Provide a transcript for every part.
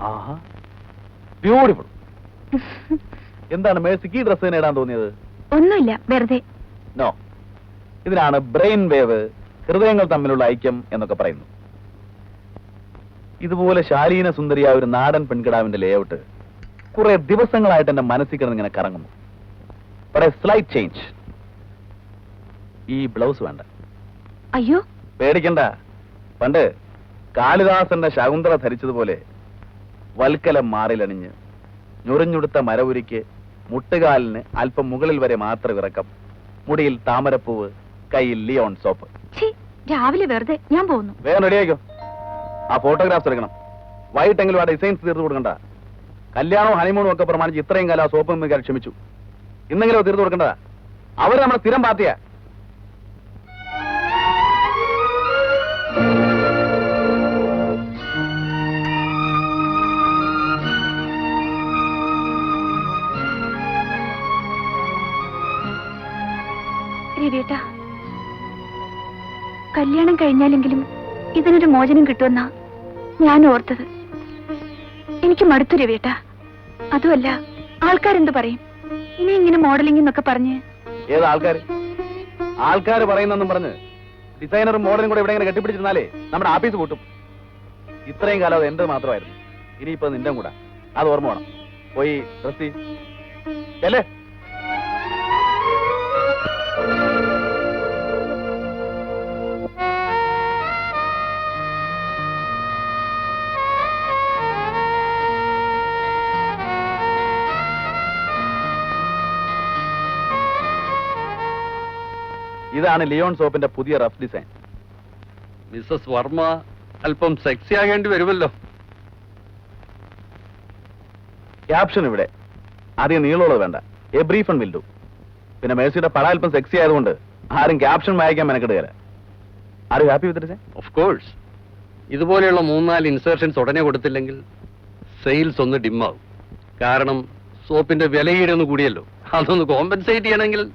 ആഹാ. Beautiful എന്താണ് മേഴ്സിക്ക് ഈ dress തന്നെ ഇടാൻ തോന്നിയത്? ഒന്നുമില്ല വെറുതെ. നോ ഇതിനാണ് ബ്രെയിൻ വേവ് ഹൃദയങ്ങൾ തമ്മിലുള്ള ഐക്യം എന്നൊക്കെ പറയുന്നു. ഇതുപോലെ ശാലീന സുന്ദരിയായ ഒരു നാടൻ പെൺകിടാവിന്റെ ലേഔട്ട് കുറെ ദിവസങ്ങളായിട്ട് എന്റെ മനസ്സിൽ കിടന്ന് ഇങ്ങനെ കറങ്ങുന്നു സ്ലൈറ്റ് ചേഞ്ച് ഈ ബ്ലൗസ് വേണ്ട. അയ്യോ. പേടിക്കണ്ട. പണ്ട് കാളിദാസന്റെ ശകുന്തള ധരിച്ചതുപോലെ വൽക്കലം മാറിലണിഞ്ഞ്. ഞുറിഞ്ഞുടുത്ത മരവുരിക്ക് മുട്ടുകാലിന് അല്പം മുകളിൽ വരെ മാത്രം ഇറക്കം മുടിയിൽ താമരപ്പൂവ് കയ്യിൽ ലിയോൺ സോപ്പ്. രാവിലെ വെറുതെ ഞാൻ പോകുന്നു വേഗം റെഡിയാക്കോ ആ ഫോട്ടോഗ്രാഫ്സ് എടുക്കണം. വൈകിട്ടെങ്കിലും ആ ഡിസൈൻസ് തീർത്ത് കൊടുക്കണ്ട. കല്യാണവും ഹണിമൂണും ഒക്കെ പ്രമാണിച്ച് ഇത്രയും കാലം ആ സോപ്പ് ക്ഷമിച്ചു. ഇന്നെങ്കിലും തീർത്ത് കൊടുക്കേണ്ടതാ അവർ നമ്മുടെ സ്ഥിരം പാർട്ടിയാ. കല്യാണം കഴിഞ്ഞാലെങ്കിലും ഇതിനൊരു മോചനം കിട്ടുമെന്നാ ഞാൻ ഓർത്തത്. എനിക്ക് മടുത്തു വേട്ടാ. അതുമല്ല ആൾക്കാരെന്ത് പറയും? ഇനി ഇങ്ങനെ മോഡലിംഗ് എന്നൊക്കെ പറഞ്ഞ്. ഏത് ആൾക്കാർ ആൾക്കാർ പറയുന്നെന്നും പറഞ്ഞ് ഡിസൈനറും മോഡലും കൂടെ ഇവിടെ ഇങ്ങനെ കെട്ടിപ്പിടിച്ചിരുന്നാലേ നമ്മുടെ ആഫീസ് കൂട്ടും ഇത്രയും കാലം അത് എന്റെ മാത്രമായിരുന്നു. ഇനിയിപ്പോ നിന്റെ കൂടെ. അത് ഓർമ്മ വേണം. പോയി ഡ്രസ് അല്ലേ ഇതാണ് ലിയോൺ സോപ്പിന്റെ പുതിയ റഫ് ഡിസൈൻ മിസ്സസ് വർമ്മ അല്പം സെക്സി ആകേണ്ടി വരുമല്ലോ. ക്യാപ്ഷൻ ഇവിടെ. ആദ്യം നീളമുള്ളത് വേണ്ട. എ ബ്രീഫ് വിൽ ഡു പിന്നെ മേഴ്സിയുടെ പടം അല്പം സെക്സി ആയതുകൊണ്ട് ആരും ക്യാപ്ഷൻ വായിക്കാൻ മെനക്കെടുകയില്ല. You happy with of course ഇതുപോലെയുള്ള മൂന്നാൽ ഇൻസേർഷൻസ് ഉടനെ കൊടുത്തില്ലെങ്കിൽ സെയിൽസ് ഒന്ന് ഡിമ്മാവും കാരണം സോപ്പിന്റെ വിലയുടെ ഒന്ന് കൂടിയല്ലോ. അതൊന്ന് കോമ്പൻസേറ്റ് ചെയ്യണമെങ്കിൽ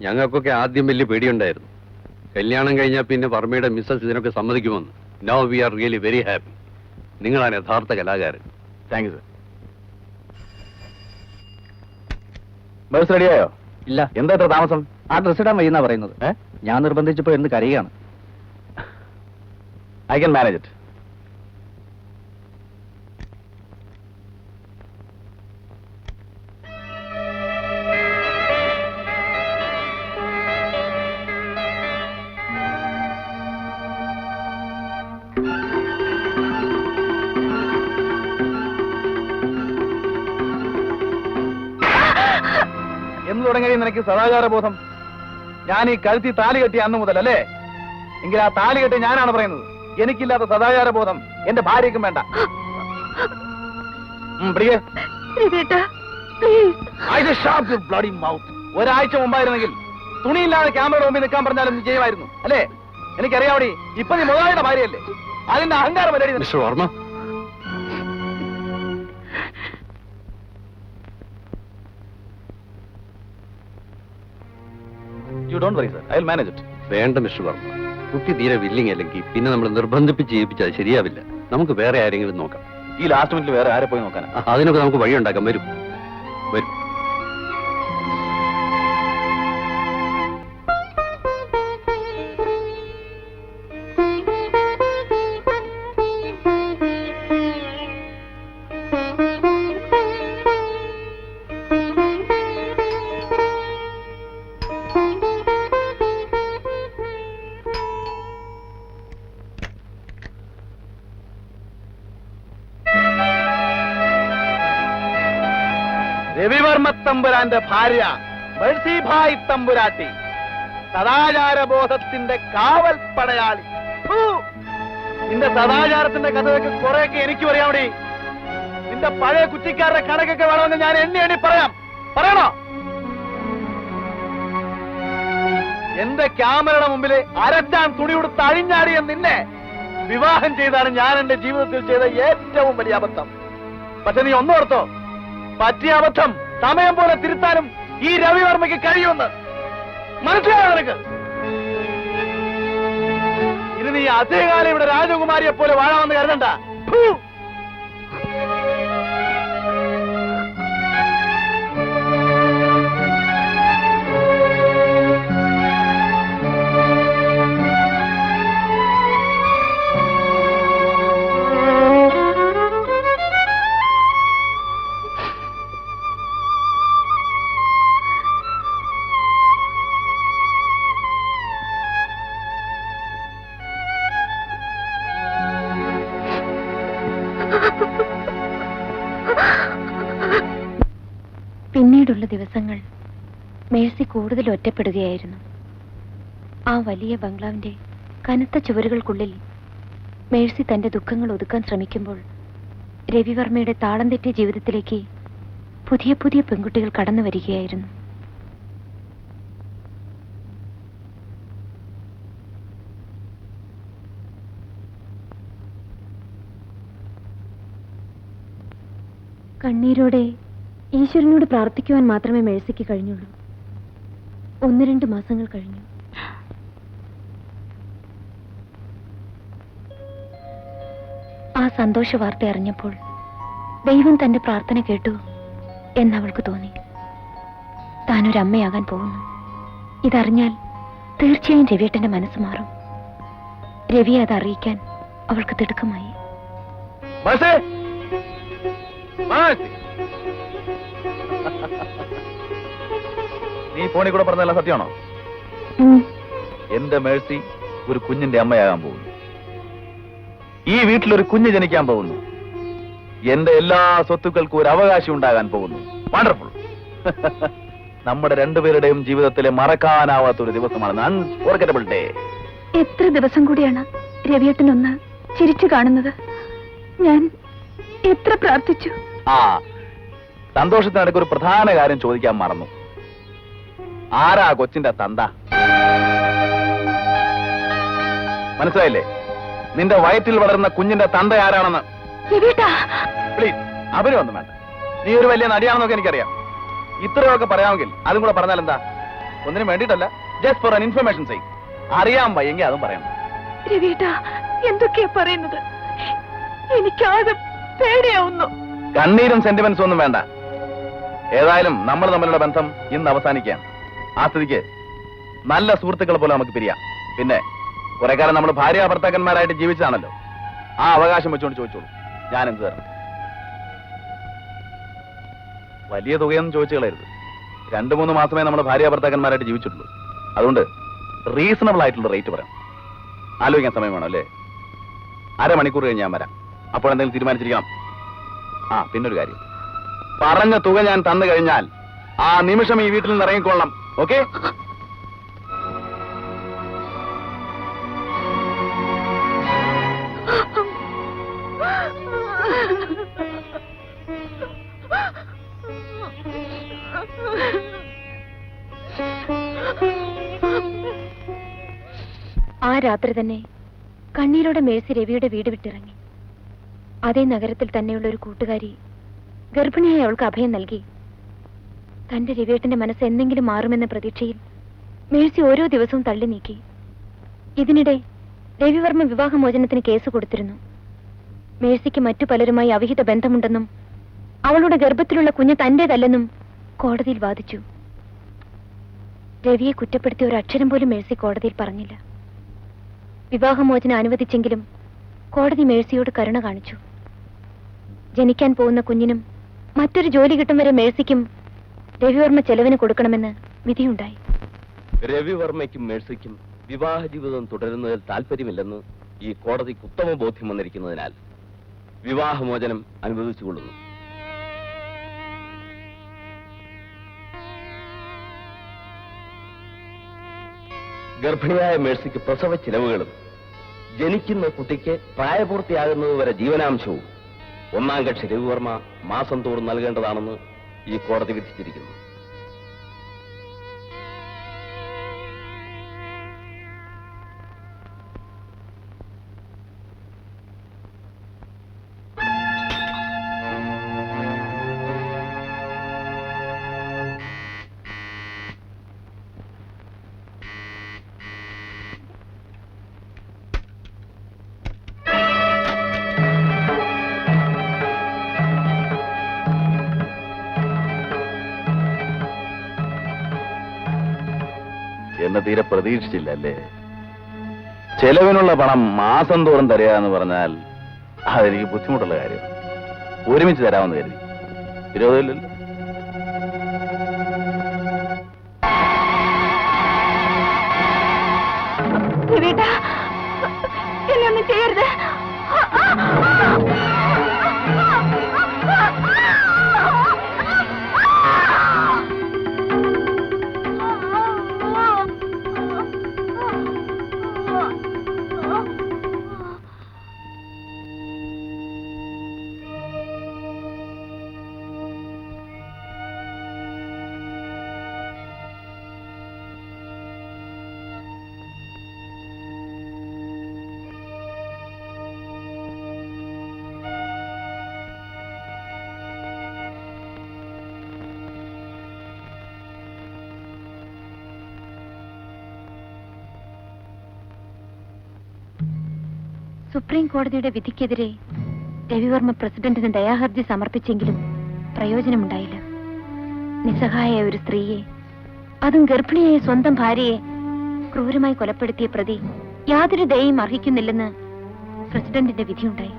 ഞങ്ങൾക്കൊക്കെ ആദ്യം വലിയ പേടിയുണ്ടായിരുന്നു. കല്യാണം കഴിഞ്ഞാൽ പിന്നെ വർമ്മയുടെ മിസ്സസ് ഇതിനൊക്കെ സമ്മതിക്കുമെന്ന്. No we are really very happy നിങ്ങളാണ് യഥാർത്ഥ കലാകാരൻ. താങ്ക് യു സർ ബസ് റെഡിയായോ? ഇല്ല. എന്താ ഇത്ര താമസം? ആ ഡ്രസ് ഇടാൻ വയ്യെന്നാ പറയുന്നത്. ഞാൻ നിർബന്ധിച്ചപ്പോൾ എന്ന് കരയുകയാണ്. ഐ കൻ മാനേജ് ഇറ്റ് നിനക്ക് സദാചാര ബോധം ഞാൻ ഈ കഴുത്തി താലി കെട്ടിയ അന്ന് മുതൽ അല്ലേ എങ്കിൽ ആ താലി കെട്ടി ഞാനാണ് പറയുന്നത്. എനിക്കില്ലാത്ത സദാചാര ബോധം എന്റെ ഭാര്യക്കും വേണ്ട. ഒരാഴ്ച മുമ്പായിരുന്നെങ്കിൽ തുണിയില്ലാതെ ക്യാമറയുടെ മുമ്പിൽ നിൽക്കാൻ പറഞ്ഞാലും ചെയ്യുമായിരുന്നു. അല്ലേ? എനിക്കറിയാവടി ഇപ്പൊ നീ മുതലാളിയുടെ ഭാര്യയല്ലേ? അതിന്റെ അഹങ്കാരം വരടി You don't worry, sir. I'll manage it. വേണ്ട മിസ്റ്റർ വർമ്മ. കുട്ടി തീരെ വില്ലിങ് അല്ലെങ്കിൽ പിന്നെ നമ്മൾ നിർബന്ധിപ്പിച്ച് ചെയ്യിപ്പിച്ചാൽ ശരിയാവില്ല. നമുക്ക് വേറെ ആരെങ്കിലും നോക്കാം. ഈ ലാസ്റ്റ് മിനിറ്റിൽ വേറെ ആരെ പോയി നോക്കാനാ? അതിനൊക്കെ നമുക്ക് വഴിയുണ്ടാക്കാം. വരും. വരും. രവിവർമ്മ തമ്പുരാന്റെ ഭാര്യ മേഴ്സിഭായ് തമ്പുരാട്ടി സദാചാരബോധത്തിന്റെ കാവൽ പടയാളി! നിന്റെ സദാചാരത്തിന്റെ കഥയൊക്കെ കുറെയൊക്കെ എനിക്കും അറിയാമടി നിന്റെ പഴയ കുറ്റിക്കാരുടെ കണക്കൊക്കെ വേണമെന്ന് ഞാൻ എണ്ണി എണ്ണി പറയാം. പറയണോ? എന്റെ ക്യാമറയുടെ മുമ്പിൽ അരച്ചാൻ തുണി കൊടുത്ത് അഴിഞ്ഞാടിയ നിന്നെ വിവാഹം ചെയ്താണ് ഞാൻ എന്റെ ജീവിതത്തിൽ ചെയ്ത ഏറ്റവും വലിയ അബദ്ധം. പക്ഷെ നീ ഒന്നോർത്തോ പറ്റിയ അബദ്ധം സമയം പോലെ തിരുത്താനും ഈ രവിവർമ്മയ്ക്ക് കഴിയുമെന്ന്. മനസ്സിലായോ നിനക്ക്? ഇനി നീ അധികകാലം ഇവിടെ രാജകുമാരിയെ പോലെ വാഴാമെന്ന് കരുതണ്ട. ദിവസങ്ങൾ മേഴ്സി കൂടുതൽ ഒറ്റപ്പെടുകയായിരുന്നു. ആ വലിയ ബംഗ്ലാവിന്റെ കനത്ത ചുവരുകൾക്കുള്ളിൽ മേഴ്സി തന്റെ ദുഃഖങ്ങൾ ഒതുക്കാൻ ശ്രമിക്കുമ്പോൾ രവിവർമ്മയുടെ താളം തെറ്റിയ ജീവിതത്തിലേക്ക് പുതിയ പുതിയ പെൺകുട്ടികൾ കടന്നു വരികയായിരുന്നു. കണ്ണീരോടെ ഈശ്വരനോട് പ്രാർത്ഥിക്കുവാൻ മാത്രമേ മേഴ്സിക്ക് കഴിഞ്ഞുള്ളൂ. ഒന്ന് രണ്ട് മാസങ്ങൾ കഴിഞ്ഞു. ആ സന്തോഷ വാർത്ത അറിഞ്ഞപ്പോൾ ദൈവം തന്റെ പ്രാർത്ഥന കേട്ടു എന്നവൾക്ക് തോന്നി. താനൊരമ്മയാകാൻ പോകുന്നു. ഇതറിഞ്ഞാൽ തീർച്ചയായും രവിയേട്ടന്റെ മനസ്സ് മാറും. രവി അത് അറിയിക്കാൻ അവൾക്ക് തിടുക്കമായി. നീ ഫോണിൽ കൂടെ പറഞ്ഞതെല്ലാം സത്യമാണോ. എന്റെ മേഴ്സി ഒരു കുഞ്ഞിന്റെ അമ്മയാകാൻ പോകുന്നു. ഈ വീട്ടിലൊരു കുഞ്ഞ് ജനിക്കാൻ പോകുന്നു. എന്റെ എല്ലാ സ്വത്തുക്കൾക്കും ഒരു അവകാശം ഉണ്ടാകാൻ പോകുന്നു. വണ്ടർഫുൾ നമ്മുടെ രണ്ടുപേരുടെയും ജീവിതത്തിലെ മറക്കാനാവാത്ത ഒരു ദിവസമാണ് അൺഫോർഗറ്റബിൾ ഡേ എത്ര ദിവസം കൂടിയാണ് രവിയേട്ടനൊന്ന് ചിരിച്ചു കാണുന്നത്? ഞാൻ എത്ര പ്രാർത്ഥിച്ചു? ആ സന്തോഷത്തിനിടയ്ക്ക് ഒരു പ്രധാന കാര്യം ചോദിക്കാൻ മറന്നു. ആരാ കൊച്ചിന്റെ തന്ത? മനസ്സിലായില്ലേ? നിന്റെ വയറ്റിൽ വളർന്ന കുഞ്ഞിന്റെ തന്ത ആരാണെന്ന്? പ്ലീസ് അവരൊന്നും വേണ്ട. നീ ഒരു വലിയ നടിയാണെന്നൊക്കെ എനിക്കറിയാം. ഇത്രയൊക്കെ പറയാമെങ്കിൽ അതും കൂടെ പറഞ്ഞാൽ എന്താ? ഒന്നിനും വേണ്ടിയിട്ടല്ല ജസ്റ്റ് ഫോർ അൻ ഇൻഫർമേഷൻ സൈ അറിയാൻ വയ്യെങ്കിൽ അതും പറയണം എന്തൊക്കെയാ പറയുന്നത്? എനിക്കാകെ പേടിയാവുന്നു. കണ്ണീരും സെന്റിമെന്റ്സും ഒന്നും വേണ്ട. ഏതായാലും നമ്മൾ തമ്മിലുള്ള ബന്ധം ഇന്ന് അവസാനിക്കാം ആ സ്ഥിതിക്ക് നല്ല സുഹൃത്തുക്കൾ പോലെ നമുക്ക് പിരിയാം. പിന്നെ കുറെ കാലം നമ്മൾ ഭാര്യ ഭർത്താക്കന്മാരായിട്ട് ജീവിച്ചതാണല്ലോ. ആ അവകാശം വെച്ചുകൊണ്ട് ചോദിച്ചോളൂ. ഞാൻ എന്ത് തരണം? വലിയ തുകയൊന്നും ചോദിച്ചു കളയരുത്. രണ്ടു മൂന്ന് മാസമേ നമ്മൾ ഭാര്യ ഭർത്താക്കന്മാരായിട്ട് ജീവിച്ചിട്ടുള്ളൂ. അതുകൊണ്ട് റീസണബിൾ ആയിട്ടുള്ള റേറ്റ് പറയാം. ആലോചിക്കാൻ സമയം വേണം അല്ലേ? അരമണിക്കൂർ കഴിഞ്ഞ് ഞാൻ വരാം. അപ്പോൾ എന്തെങ്കിലും തീരുമാനിച്ചിരിക്കണം. ആ പിന്നൊരു കാര്യം. പറഞ്ഞ തുക ഞാൻ തന്നു കഴിഞ്ഞാൽ ആ നിമിഷം ഈ വീട്ടിൽ നിന്ന് ഇറങ്ങിക്കൊള്ളണം ഓക്കെ? ആ രാത്രി തന്നെ കണ്ണീരോടെ മേഴ്സി രവിയുടെ വീട് വിട്ടിറങ്ങി. അതേ നഗരത്തിൽ തന്നെയുള്ള ഒരു കൂട്ടുകാരി ഗർഭിണിയായി അവൾക്ക് അഭയം നൽകി. തന്റെ രവിയേട്ടന്റെ മനസ്സ് എന്തെങ്കിലും മാറുമെന്ന പ്രതീക്ഷയിൽ മേഴ്സി ഓരോ ദിവസവും തള്ളി നീക്കി. ഇതിനിടെ രവിവർമ്മ വിവാഹമോചനത്തിന് കേസ് കൊടുത്തിരുന്നു. മേഴ്സിക്ക് മറ്റു പലരുമായി അവിഹിത ബന്ധമുണ്ടെന്നും അവളുടെ ഗർഭത്തിലുള്ള കുഞ്ഞ് തന്റേതല്ലെന്നും കോടതിയിൽ വാദിച്ചു. രവിയെ കുറ്റപ്പെടുത്തിയ ഒരു അക്ഷരം പോലും മേഴ്സി കോടതിയിൽ പറഞ്ഞില്ല. വിവാഹമോചനം അനുവദിച്ചെങ്കിലും കോടതി മേഴ്സിയോട് കരുണ കാണിച്ചു. ജനിക്കാൻ പോകുന്ന കുഞ്ഞിനും മറ്റൊരു ജോലി കിട്ടും വരെ മേഴ്സിക്കും രവിവർമ്മ ചെലവിന് കൊടുക്കണമെന്ന് വിധിയുണ്ടായി. രവിവർമ്മയ്ക്കും മേഴ്സിക്കും വിവാഹ ജീവിതം തുടരുന്നതിൽ താല്പര്യമില്ലെന്ന് ഈ കോടതിക്ക് ഉത്തമ ബോധ്യം വന്നിരിക്കുന്നതിനാൽ വിവാഹമോചനം അനുവദിച്ചുകൊള്ളുന്നു ഗർഭിണിയായ മേഴ്സിക്ക് പ്രസവ ചിലവുകളും ജനിക്കുന്ന കുട്ടിക്ക് പ്രായപൂർത്തിയാകുന്നതുവരെ ജീവനാംശവും ഒന്നാം കക്ഷി രവിവർമ്മ മാസം തോറും നൽകേണ്ടതാണെന്ന് ഈ കോടതി വിധിച്ചിരിക്കുന്നു. എന്നെ തീരെ പ്രതീക്ഷിച്ചില്ല അല്ലേ ചെലവിനുള്ള പണം മാസം തോറും തരിക എന്ന് പറഞ്ഞാൽ അതെനിക്ക് ബുദ്ധിമുട്ടുള്ള കാര്യം. ഒരുമിച്ച് തരാമെന്ന് കരുതി. വിരോധമില്ലല്ലോ സുപ്രീം കോടതിയുടെ വിധിക്കെതിരെ രവിവർമ്മ പ്രസിഡന്റിന് ദയാഹർജി സമർപ്പിച്ചെങ്കിലും പ്രയോജനമുണ്ടായില്ല. നിസ്സഹായ ഒരു സ്ത്രീയെ അതും ഗർഭിണിയായ സ്വന്തം ഭാര്യയെ ക്രൂരമായി കൊലപ്പെടുത്തിയ പ്രതി യാതൊരു ദയയും അർഹിക്കുന്നില്ലെന്ന് പ്രസിഡന്റിന്റെ വിധിയുണ്ടായി.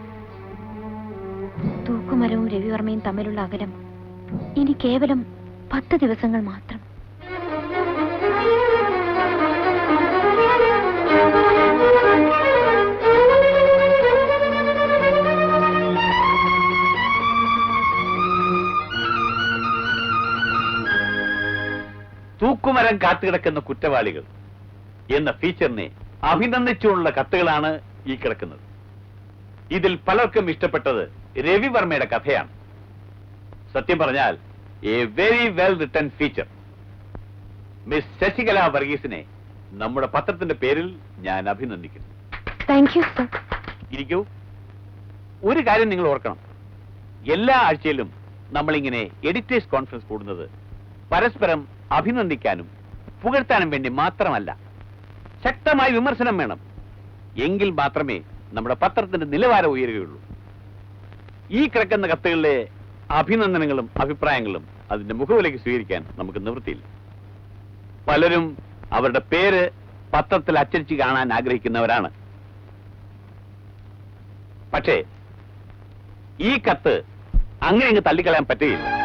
തൂക്കുമരവും രവിവർമ്മയും തമ്മിലുള്ള അകലം ഇനി കേവലം പത്ത് ദിവസങ്ങൾ മാത്രം. തൂക്കുമരം കാത്തുകിടക്കുന്ന കുറ്റവാളികൾ എന്ന ഫീച്ചറിനെ അഭിനന്ദിച്ചുകൊണ്ടുള്ള കത്തുകളാണ് ഈ കിടക്കുന്നത്. ഇതിൽ പലർക്കും ഇഷ്ടപ്പെട്ടത് രവിവർമ്മയുടെ കഥയാണ്. സത്യം പറഞ്ഞാൽ a very well written feature miss Sasikala വർഗീസിനെ നമ്മുടെ പത്രത്തിന്റെ പേരിൽ ഞാൻ അഭിനന്ദിക്കുന്നു. താങ്ക് യു സർ ഇരിക്കൂ. ഒരു കാര്യം നിങ്ങൾ ഓർക്കണം. എല്ലാ ആഴ്ചയിലും നമ്മളിങ്ങനെ എഡിറ്റേഴ്സ് കോൺഫറൻസ് കൂടുന്നത് പരസ്പരം അഭിനന്ദിക്കാനും പുകഴ്ത്താനും വേണ്ടി മാത്രമല്ല ശക്തമായ വിമർശനം വേണം. എങ്കിൽ മാത്രമേ നമ്മുടെ പത്രത്തിന്റെ നിലവാരം ഉയരുകയുള്ളൂ. ഈ കിടക്കുന്ന കത്തുകളിലെ അഭിനന്ദനങ്ങളും അഭിപ്രായങ്ങളും അതിന്റെ മുഖവിലേക്ക് സ്വീകരിക്കാൻ നമുക്ക് നിവൃത്തിയില്ല. പലരും അവരുടെ പേര് പത്രത്തിൽ അച്ചടിച്ച് കാണാൻ ആഗ്രഹിക്കുന്നവരാണ്. പക്ഷേ ഈ കത്ത് അങ്ങനെ അങ്ങ് തള്ളിക്കളയാൻ പറ്റുകയില്ല.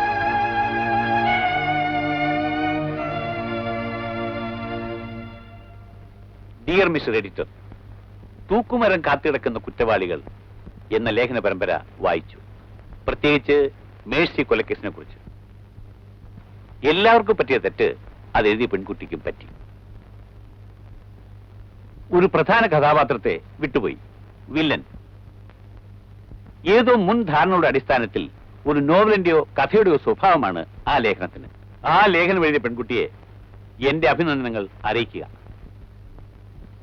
ഡിയർ മിസ്റ്റർ എഡിറ്റർ തൂക്കുമരം കാത്തിടക്കുന്ന കുറ്റവാളികൾ എന്ന ലേഖന പരമ്പര വായിച്ചു. പ്രത്യേകിച്ച് മേഴ്സി കൊലക്കേസിനെ കുറിച്ച്. എല്ലാവർക്കും പറ്റിയ തെറ്റ് അത് എഴുതിയ പെൺകുട്ടിക്കും പറ്റി. ഒരു പ്രധാന കഥാപാത്രത്തെ വിട്ടുപോയി. വില്ലൻ. ഏതോ മുൻ ധാരണയുടെ അടിസ്ഥാനത്തിൽ ഒരു നോവലിന്റെയോ കഥയുടെയോ സ്വഭാവമാണ് ആ ലേഖനത്തിന്. ആ ലേഖനം എഴുതിയ പെൺകുട്ടിയെ എന്റെ അഭിനന്ദനങ്ങൾ അറിയിക്കുക.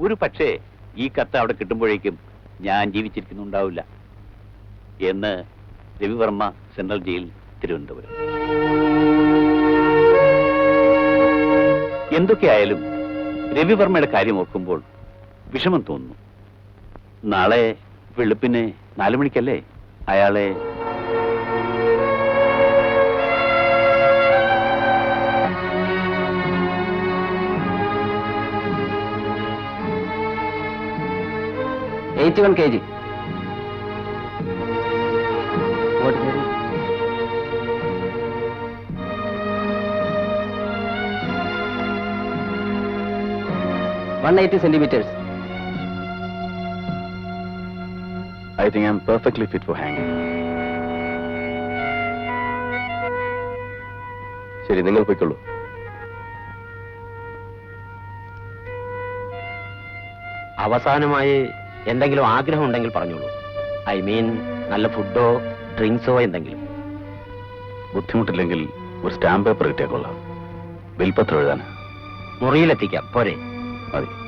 ഒരു പക്ഷേ ഈ കത്ത് അവിടെ കിട്ടുമ്പോഴേക്കും ഞാൻ ജീവിച്ചിരിക്കുന്നുണ്ടാവില്ല എന്ന് രവിവർമ്മ സെൻട്രൽ ജയിൽ തിരുവനന്തപുരം. എന്തൊക്കെയായാലും രവിവർമ്മയുടെ കാര്യം ഓർക്കുമ്പോൾ വിഷമം തോന്നുന്നു. നാളെ വെളുപ്പിന് നാലു മണിക്കല്ലേ? അയാളെ eighty one K G. One eighty centimetres. I think I'm perfectly fit for ഹാങ്ങിങ് ശരി നിങ്ങൾ പോയിക്കൊള്ളൂ. അവസാനമായി എന്തെങ്കിലും ആഗ്രഹം ഉണ്ടെങ്കിൽ പറഞ്ഞോളൂ. ഐ മീൻ നല്ല ഫുഡോ ഡ്രിങ്ക്സോ എന്തെങ്കിലും. ബുദ്ധിമുട്ടില്ലെങ്കിൽ ഒരു സ്റ്റാമ്പ് പേപ്പർ കിട്ടിയാൽ കൊള്ളാം. വിൽപത്രം എഴുതാൻ മുറിയിലെത്തിക്കാം. പോരെ. മതി.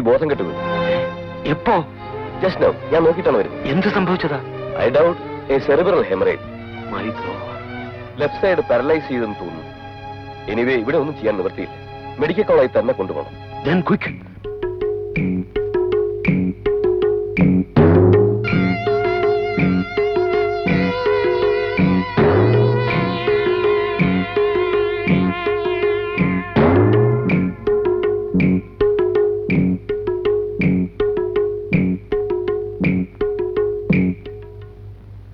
മുറിയിൽ ബോധം കിട്ടുന്നു. എപ്പോ? ജസ്റ്റ് നോ ഞാൻ നോക്കിയിട്ടാണ് വരുന്നത്. എന്ത് സംഭവിച്ചതാ? I doubt a cerebral haemorrhage left side paralyse ചെയ്തെന്ന് തോന്നുന്നു. എനിവേ ഇവിടെ ഒന്നും ചെയ്യാൻ നിവൃത്തിയില്ല. മെഡിക്കൽ കോളേജിൽ തന്നെ കൊണ്ടുപോകണം.